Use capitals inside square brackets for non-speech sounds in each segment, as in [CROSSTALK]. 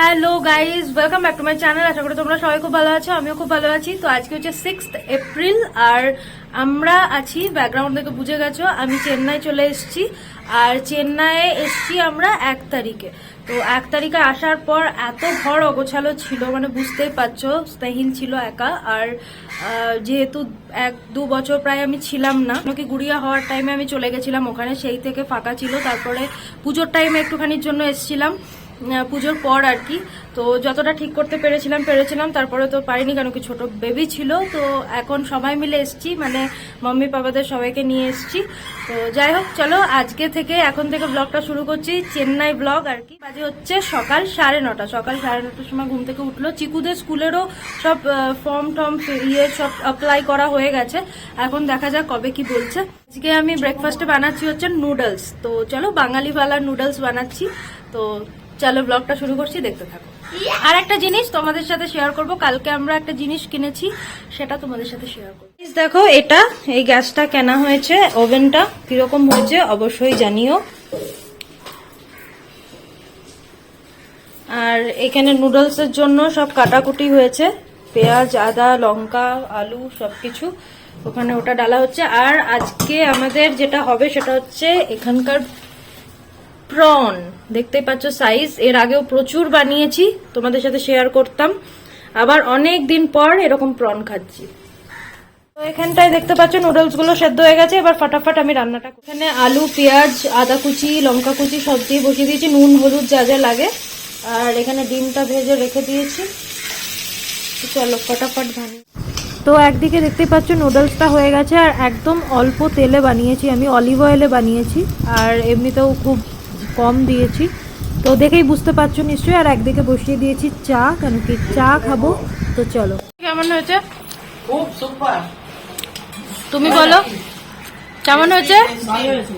Hello guys welcome back to my channel আশা করি তোমরা সবাই খুব ভালো আছো, আমিও খুব ভালো আছি। তো আজকে হচ্ছে সিক্স এপ্রিল আর আমরা আছি ব্যাকগ্রাউন্ড থেকে বুঝে গেছো, আমি চেন্নাই চলে এসেছি, আর চেন্নাইয়ে এসেছি আমরা এক তারিখে। তো এক তারিখে আসার পর এত ঘর অগোছালো ছিল মানে বুঝতেই পারছ স্নেহিল ছিল একা, আর যেহেতু এক দু বছর প্রায় আমি ছিলাম না কি গুড়িয়া হওয়ার টাইমে আমি চলে গেছিলাম ওখানে, সেই থেকে ফাঁকা ছিল, তারপরে পুজোর টাইমে একটুখানির জন্য এসেছিলাম। পুজোর পর আর কি। তো যতটা ঠিক করতে পেরেছিলাম পেরেছিলাম। তারপরে তো পারিনি কেন কি ছোট বেবি ছিল। তো এখন সবাই মিলে এসছি মানে মাম্মি পাপাদের সবাইকে নিয়ে এসছি। তো যাই হোক, চলো আজকে থেকে এখন থেকে ব্লগটা শুরু করছি, চেন্নাই ব্লগ আর কি। বাজে হচ্ছে সকাল সাড়ে নটা। সকাল সাড়ে নটার সময় ঘুম থেকে উঠল। চিকুদের স্কুলেরও সব ফর্ম টর্ম ইয়ে সব অ্যাপ্লাই করা হয়ে গেছে। এখন দেখা যাক কবে কি বলছে। আজকে আমি ব্রেকফাস্টে বানাচ্ছি হচ্ছে নুডলস তো চলো বাঙালি বাঙালিওয়ালা নুডলস বানাচ্ছি। তো চলো ব্লগটা শুরু করছি দেখতে থাকো। আর একটা জিনিস তোমাদের সাথে শেয়ার করব কালকে আমরা একটা জিনিস কিনেছি সেটা তোমাদের সাথে শেয়ার করব। দেখো এটা এই গ্যাসটা কেনা হয়েছে ওভেনটা কীরকম হয়েছে অবশ্যই জানিও। আর এখানে নুডলস এর জন্য সব কাটাকুটি হয়েছে পেঁয়াজ আদা লঙ্কা আলু সবকিছু। ওখানে ওটা ডালা হচ্ছে। আর আজকে আমাদের যেটা হবে সেটা হচ্ছে এখানকার প্রন দেখতেই পাচ্ছ সাইজ এর আগেও প্রচুর বানিয়েছি, তোমাদের সাথে শেয়ার করতাম। আবার অনেক দিন পর এরকম প্রন খাচ্ছি। তো এখানটায় দেখতে পাচ্ছ নুডলসগুলো সেদ্ধ হয়ে গেছে। এবার ফাটাফাট আমি রান্নাটা এখানে আলু, পেঁয়াজ, আদা কুচি, লঙ্কা কুচি সব দিয়ে বসিয়ে দিয়েছি। নুন, হলুদ যা যা লাগে। আর এখানে ডিমটা ভেজে রেখে দিয়েছি। চলো ফটাফট ভানি তো একদিকে দেখতেই পাচ্ছ নুডলসটা হয়ে গেছে। আর একদম অল্প তেলে বানিয়েছি আমি। অলিভ অয়েলে বানিয়েছি। আর এমনিতেও খুব কম দিয়েছি। তো দেখেই বুঝতে পারছ নিশ্চয়ই। আর একদিকে বসিয়ে দিয়েছি চা কেন কি চা খাব? তো চলো। কেমন হয়েছে? খুব সুপার তুমি বলো। কেমন হয়েছে? ভালো হয়েছে।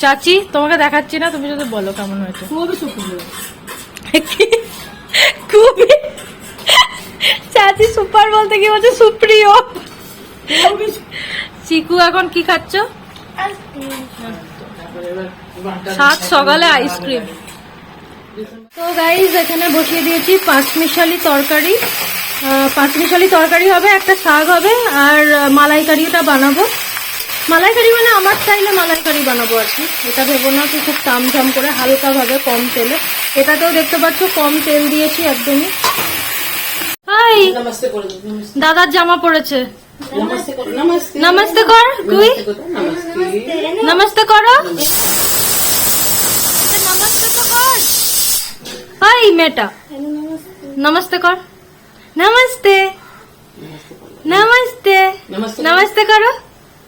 চাচি তোমাকে দেখাচ্ছি না তুমি যদি বলো কেমন হয়েছে। খুবই সুপার খুবই। চাচি সুপার বলতে কি বলছে? সুপ্রিয়। চিকু এখন কি খাচ্ছ? সাত সকালে আইসক্রিম তো গাইজ এখানে বসিয়ে দিয়েছি পাঁচ মিশালি তরকারি। আহ, পাঁচ মিশালি তরকারি হবে একটা শাক হবে আর মালাইকারিটা বানাবো। মালাইকারি মানে আমার চাইলে মালাইকারি বানাবো আর কি। এটা ভেবো না কি খুব টামঝাম করে হালকাভাবে কম তেলে। এটাতেও দেখতে পাচ্ছ কম তেল দিয়েছি একদমই। হাই! দাদার জামা পড়েছে। নমস্তে করো নমস্তে। নমস্তে কর তুই নমস্তে করো, নমস্তে। করো। নমস্তে তো কর। হাই মেটা নমস্তে কর। নমস্তে। নমস্তে। নমস্তে নমস্তে করো।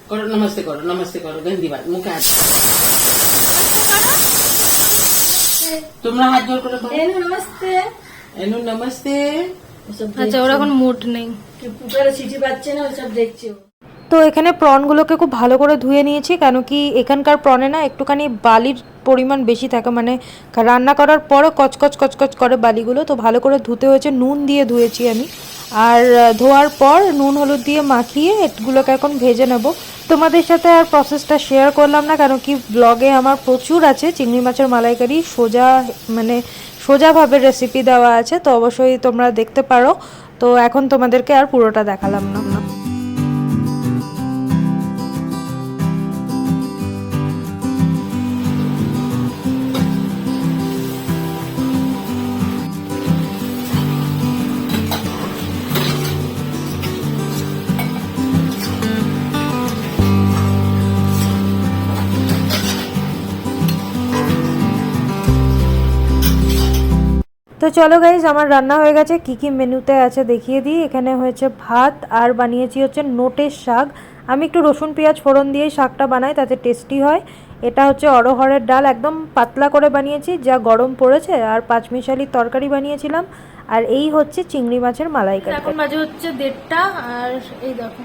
করো নমস্তে করো নমস্তে করো গন্ধি মুখে হাত। তোমরা হাত জোর করে বলো নমস্তে। এনু নমস্তে। আচ্ছা ওর এখন মুড নেই। কুকারে সিটি পাচ্ছে না ওসব দেখছি। তো এখানে প্রনগুলোকে খুব ভালো করে ধুয়ে নিয়েছি কেন কি এখানকার প্রনে না একটুখানি বালির পরিমাণ বেশি থাকে মানে রান্না করার পরও কচকচ কচকচ করে বালিগুলো তো ভালো করে ধুতে হয়েছে নুন দিয়ে ধুয়েছি আমি। আর ধোয়ার পর নুন হলুদ দিয়ে মাখিয়ে এগুলোকে এখন ভেজে নেব। তোমাদের সাথে আর প্রসেসটা শেয়ার করলাম না কেন কি ব্লগে আমার প্রচুর আছে চিংড়ি মাছের মালাইকারি সোজা মানে সোজাভাবে রেসিপি দেওয়া আছে, তো অবশ্যই তোমরা দেখতে পারো। তো এখন তোমাদেরকে আর পুরোটা দেখালাম না। তো চলো গাইজ আমার রান্না হয়ে গেছে। কি কি মেনুতে আছে দেখিয়ে দিই। এখানে হয়েছে ভাত, আর বানিয়েছি হচ্ছে নোটের শাক। আমি একটু রসুন, পেঁয়াজ ফোড়ন দিয়েই শাকটা বানাই, তাতে টেস্টি হয়। এটা হচ্ছে অরহরের ডাল, একদম পাতলা করে বানিয়েছি, যা গরম পড়েছে, আর পাঁচমিশালি তরকারি বানিয়েছিলাম। আর এই হচ্ছে চিংড়ি মাছের মালাইকারি। এখন বাজে হচ্ছে দেড়টা, আর এই দেখো,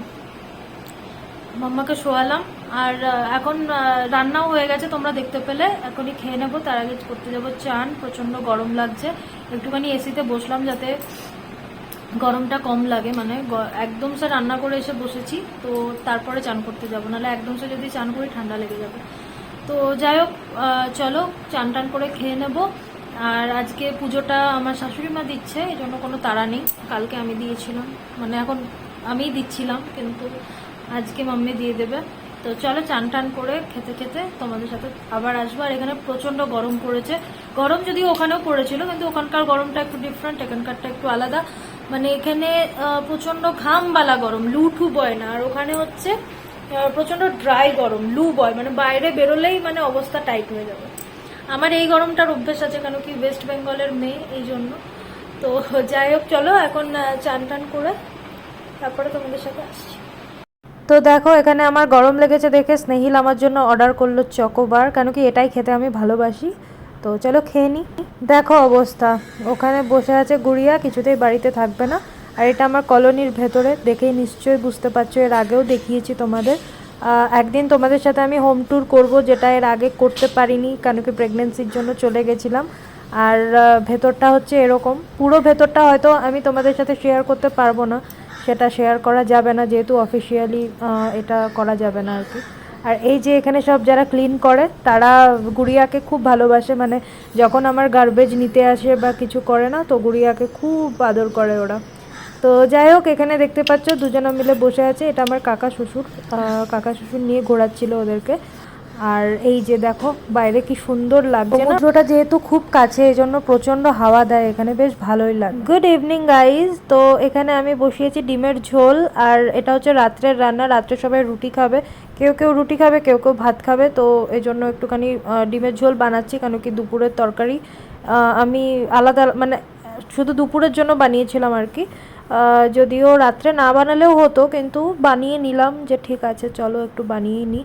মাম্মাকে শোয়ালাম। আর এখন রান্নাও হয়ে গেছে, তোমরা দেখতে পেলে। এখনই খেয়ে নেব, তার আগে করতে যাব চান। প্রচণ্ড গরম লাগছে। একটুখানি এসিতে বসলাম যাতে গরমটা কম লাগে মানে একদম সে রান্না করে এসে বসেছি, তো তারপরে চান করতে যাব। নাহলে একদম সে যদি চান করি, ঠান্ডা লেগে যাবে। তো যাই হোক চলো, চান টান করে খেয়ে নেব। আর আজকে পুজোটা আমার শাশুড়ি মা দিচ্ছে, এই জন্য কোনো তাড়া নেই। কালকে আমি দিয়েছিলাম। মানে এখন আমিই দিচ্ছিলাম, কিন্তু আজকে মাম্মি দিয়ে দেবে। তো চলো চান টান করে খেতে খেতে তোমাদের সাথে আবার আসব। আর এখানে প্রচণ্ড গরম পড়েছে। গরম যদিও ওখানেও পড়েছিল কিন্তু ওখানকার গরমটা একটু ডিফারেন্ট এখানকারটা একটু আলাদা। মানে এখানে আহ, প্রচণ্ড ঘামবালা গরম লু টু বয় না। আর ওখানে হচ্ছে আহ, প্রচণ্ড ড্রাই গরম লু বয়। মানে বাইরে বেরোলেই মানে অবস্থা টাইট হয়ে যাবে। আমার এই গরমটার অভ্যেস আছে কেন কি ওয়েস্ট বেঙ্গলের মেয়ে এই জন্য। তো যাই হোক চলো এখন চান টান করে তারপরে তোমাদের সাথে আসছি। তো দেখো, এখানে আমার গরম লেগেছে দেখে স্নেহিল আমার জন্য অর্ডার করল চকোবার কেন কি এটাই খেতে আমি ভালোবাসি। তো চলো খেয়ে নিই দেখো অবস্থা, ওখানে বসে আছে গুড়িয়া, কিছুতেই বাড়িতে থাকবে না। আর এটা আমার কলোনির ভেতরে, দেখেই নিশ্চয়ই বুঝতে পারছ, এর আগেও দেখিয়েছি তোমাদের। একদিন তোমাদের সাথে আমি হোম ট্যুর করব, যেটা এর আগে করতে পারিনি, কেন কি প্রেগনেন্সির জন্য চলে গেছিলাম। আর ভেতরটা হচ্ছে এরকম। পুরো ভেতরটা হয়তো আমি তোমাদের সাথে শেয়ার করতে পারব না। সেটা শেয়ার করা যাবে না, যেহেতু অফিসিয়ালি এটা করা যাবে না আর কি। আর এই যে এখানে সব যারা ক্লিন করে, তারা গুড়িয়াকে খুব ভালোবাসে মানে যখন আমার গার্বেজ নিতে আসে বা কিছু করে না, তো গুড়িয়াকে খুব আদর করে ওরা। তো যাই হোক, এখানে দেখতে পাচ্ছ, দুজনে মিলে বসে আছে। এটা আমার কাকা শ্বশুর কাকা শ্বশুর নিয়ে ঘোরাচ্ছিল ওদেরকে। আর এই যে দেখো, বাইরে কি সুন্দর লাগছে সমুদ্রটা যেহেতু খুব কাছে এই জন্য প্রচণ্ড হাওয়া দেয়, এখানে বেশ ভালোই লাগে। গুড ইভিনিং গাইজ তো এখানে আমি বসিয়েছি ডিমের ঝোল, আর এটা হচ্ছে রাত্রের রান্না, রাত্রে সবাই রুটি খাবে। কেউ কেউ রুটি খাবে, কেউ কেউ ভাত খাবে, তো এই জন্য একটুখানি ডিমের ঝোল বানাচ্ছি কেন কি দুপুরের তরকারি আমি আলাদা মানে শুধু দুপুরের জন্য বানিয়েছিলাম আর কি। যদিও রাত্রে না বানালেও হতো, কিন্তু বানিয়ে নিলাম যে ঠিক আছে, চলো একটু বানিয়ে নিই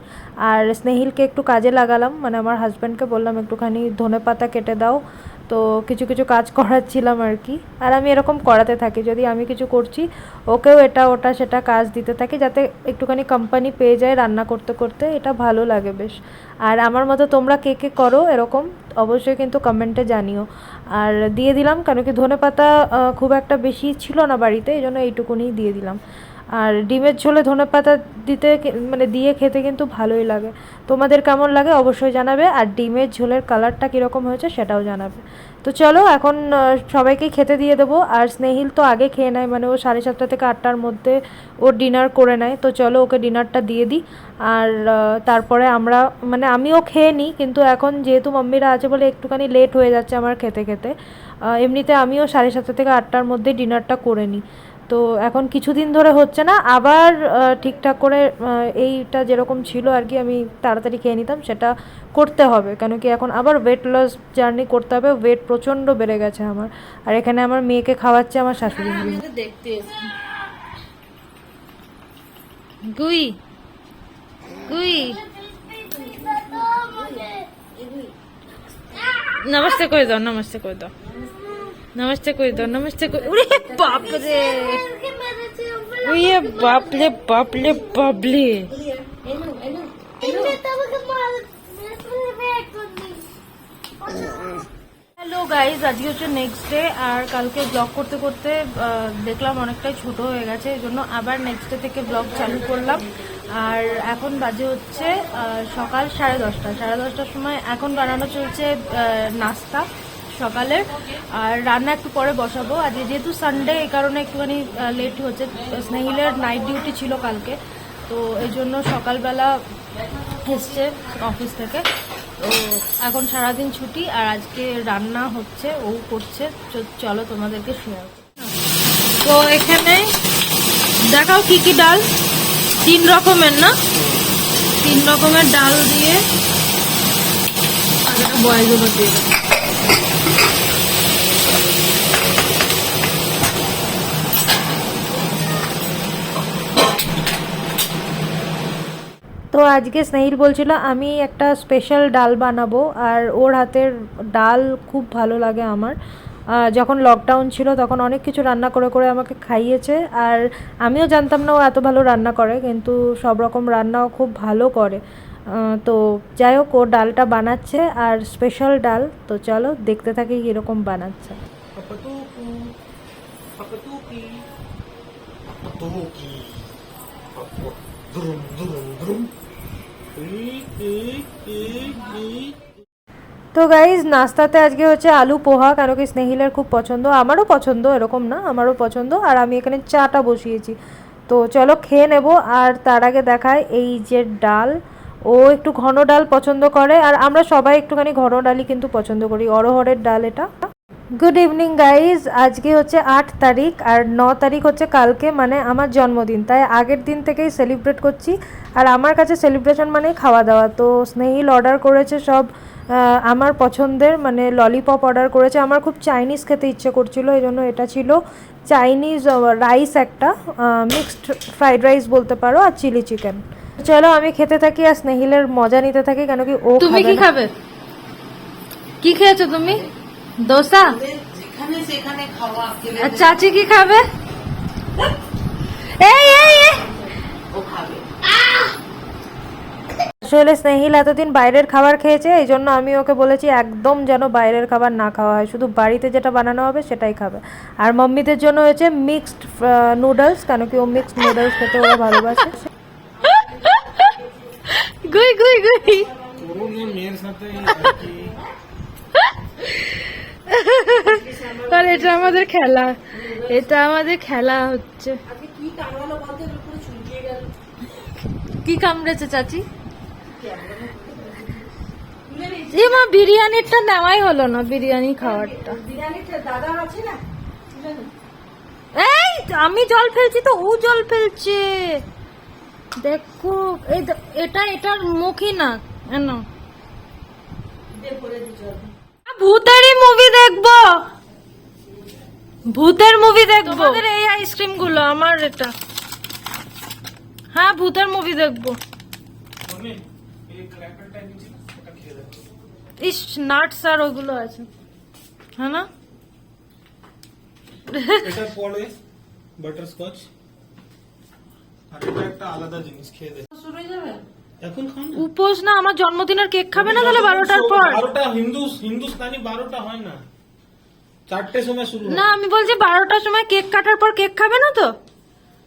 আর স্নেহিলকে একটু কাজে লাগালাম মানে আমার হাজব্যান্ডকে বললাম, একটুখানি ধনে পাতা কেটে দাও তো কিছু কিছু কাজ [LAUGHS] করাচ্ছিলাম আর কি। আর আমি এরকম করাতে থাকি, যদি আমি কিছু করছি, ওকেও এটা, ওটা, সেটা কাজ দিতে থাকি, যাতে একটুখানি কোম্পানি পেয়ে যায় রান্না করতে করতে, এটা ভালো লাগে বেশ। আর আমার মতো তোমরা কে কে করো এরকম, অবশ্যই কিন্তু কমেন্টে জানিও। আর দিয়ে দিলাম, কেন কি ধনে পাতা খুব একটা বেশি ছিল না বাড়িতে, এই জন্য এইটুকুনি দিয়ে দিলাম। আর ডিমের ঝোলে ধনে পাতা দিতে মানে দিয়ে খেতে কিন্তু ভালোই লাগে। তোমাদের কেমন লাগে অবশ্যই জানাবে, আর ডিমের ঝোলের কালারটা কীরকম হয়েছে সেটাও জানাবে। তো চলো, এখন সবাইকে খেতে দিয়ে দেবো। আর স্নেহিল তো আগে খেয়ে নেয় মানে ও সাড়ে সাতটা থেকে আটটার মধ্যে ও ডিনার করে নেয়। তো চলো, ওকে ডিনারটা দিয়ে দিই। আর তারপরে আমরা মানে আমিও খেয়ে নিই, কিন্তু এখন যেহেতু মাম্মিরা আছে বলে একটুখানি লেট হয়ে যাচ্ছে আমার খেতে খেতে এমনিতে আমিও সাড়ে সাতটা থেকে আটটার মধ্যে ডিনারটা করে নিই। তো এখন কিছুদিন ধরে হচ্ছে না আবার ঠিকঠাক করে এইটা যেরকম ছিল আর কি আমি তাড়াতাড়ি খেয়ে নিতাম সেটা করতে হবে। কেন কি এখন আবার ওয়েট লস জার্নি করতে হবে ওয়েট প্রচণ্ড বেড়ে গেছে আমার। আর এখানে আমার মেয়েকে খাওয়াচ্ছে আমার শাশুড়ি। দেখতে এসছি। গুই গুই। নমস্তে করে দাও নমস্তে করে দাও। নমস্তে করে দাও নমস্তে করে উরে বাপ রে উরে বাপ রে বাপ রে বাপ রে হ্যালো গাইজ আজকে হচ্ছে নেক্সট ডে আর কালকে ব্লগ করতে করতে দেখলাম অনেকটাই ছোট হয়ে গেছে, এই জন্য আবার নেক্সট ডে থেকে ব্লগ চালু করলাম। আর এখন বাজে হচ্ছে সকাল সাড়ে দশটা। সাড়ে দশটার সময় এখন বানানো চলছে নাস্তা। সকালের। আর রান্না একটু পরে বসাবো। আর যেহেতু সানডে এই কারণে একটুখানি লেট হচ্ছে। স্নেহিলের নাইট ডিউটি ছিল কালকে। তো এই জন্য সকালবেলা এসছে অফিস থেকে। তো এখন সারাদিন ছুটি, আর আজকে রান্না হচ্ছে, ও করছে। চলো তোমাদেরকে শেয়ার তো এখানে দেখাও কি কি ডাল? তিন রকমের না? তিন রকমের ডাল দিয়ে আর একটা বয়েল দিয়ে তো আজকে স্নেহিল বলছিল আমি একটা স্পেশাল ডাল বানাবো আর ওর হাতের ডাল খুব ভালো লাগে আমার যখন লকডাউন ছিল তখন অনেক কিছু রান্না করে করে আমাকে খাইয়েছে আর আমিও জানতাম না ও এত ভালো রান্না করে কিন্তু সব রকম রান্নাও খুব ভালো করে তো যাই হোক ও ডালটা বানাচ্ছে আর স্পেশাল ডাল তো চলো দেখতে থাকি কীরকম বানাচ্ছে Papatuki. Papatuki. Patuki. তো গাইজ নাস্তাতে আজকে হচ্ছে আলু পোহা, কেন কি স্নেহিলের খুব পছন্দ। আমারও পছন্দ, এরকম না, আমারও পছন্দ, আর আমি এখানে চাটা বসিয়েছি। তো চলো খেয়ে নেব, আর তার আগে দেখায় এই যে ডাল। ও একটু ঘন ডাল পছন্দ করে, আর আমরা সবাই একটুখানি ঘন ডালই কিন্তু পছন্দ করি অরহরের ডাল এটা। গুড ইভিনিং গাইজ আজকে হচ্ছে আট তারিখ আর ন তারিখ হচ্ছে কালকে মানে আমার জন্মদিন। তাই আগের দিন থেকেই সেলিব্রেট করছি। আর আমার কাছে সেলিব্রেশন মানেই খাওয়া দাওয়া। তো স্নেহিল অর্ডার করেছে সব আমার পছন্দের মানে ললিপপ অর্ডার করেছে। আমার খুব চাইনিজ খেতে ইচ্ছে করছিল এই জন্য এটা ছিল চাইনিজ রাইস একটা মিক্সড ফ্রাইড রাইস বলতে পারো আর চিলি চিকেন চলো আমি খেতে থাকি আর স্নেহিলের মজা নিতে থাকি কেন কি ও তুমি কি খাবে? কি খেয়েছো তুমি? দোসা? আর চাচি কি খাবে? এই এই এই। ও খাবে। আসলে স্নেহিল এতদিন বাইরের খাবার খেয়েছে এই জন্য আমি ওকে বলেছি একদম যেন বাইরের খাবার না খাওয়া হয়। শুধু বাড়িতে যেটা বানানো হবে সেটাই খাবে। আর মাম্মিদের জন্য হয়েছে মিক্সড নুডলস কেন কি ও মিক্সড নুডলস খেতে ওরা ভালোবাসে। গুই গুই গুই। [LAUGHS] আর এটা আমাদের খেলা। এটা আমাদের খেলা হচ্ছে। কি কামড়েছে চাচি? এ মা বিরিয়ানিটা নেওয়াই হলো না বিরিয়ানি খাওয়ারটা। দাদা আছে না? এই আমি জল ফেলছি তো ও জল ফেলছে। দেখো এই এটা এটার মুখই না এন ভূতেরই মুভি দেখব। ভূতের মুভি দেখব। তোমাদের এই আইসক্রিমগুলো আমার এটা। হ্যাঁ ভূতের মুভি দেখব। ইস নাটস আর ওগুলো আছে। হ্যাঁ না? এটার পরে বাটার স্কচ আর এটা একটা আলাদা জিনিস খেয়ে দে এখন খান না উপোস না আমার জন্মদিনের কেক খাবে না তাহলে বারোটার পর। বারোটা হিন্দু হিন্দুস্তানি বারোটা হয় না। চারটে সময় শুরু না আমি বলছি বারোটার সময় কেক কাটার পর কেক খাবে না তো?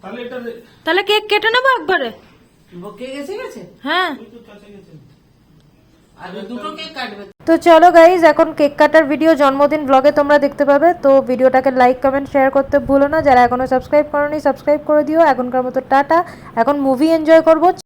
তাহলে এটা তাহলে কেক কেটে নেব একবারে? বকে গেছে গেছে? হ্যাঁ। তো কাছে গেছে। আর দুটো কেক কাটবে। তো চলো গাইজ এখন কেক কাটার ভিডিও জন্মদিন ব্লগে তোমরা দেখতে পাবে। তো ভিডিওটাকে লাইক কমেন্ট শেয়ার করতে ভুলো না। যারা এখনও সাবস্ক্রাইব করনি সাবস্ক্রাইব করে দিও। এখনকার মতো টাটা। এখন মুভি এনজয় করব।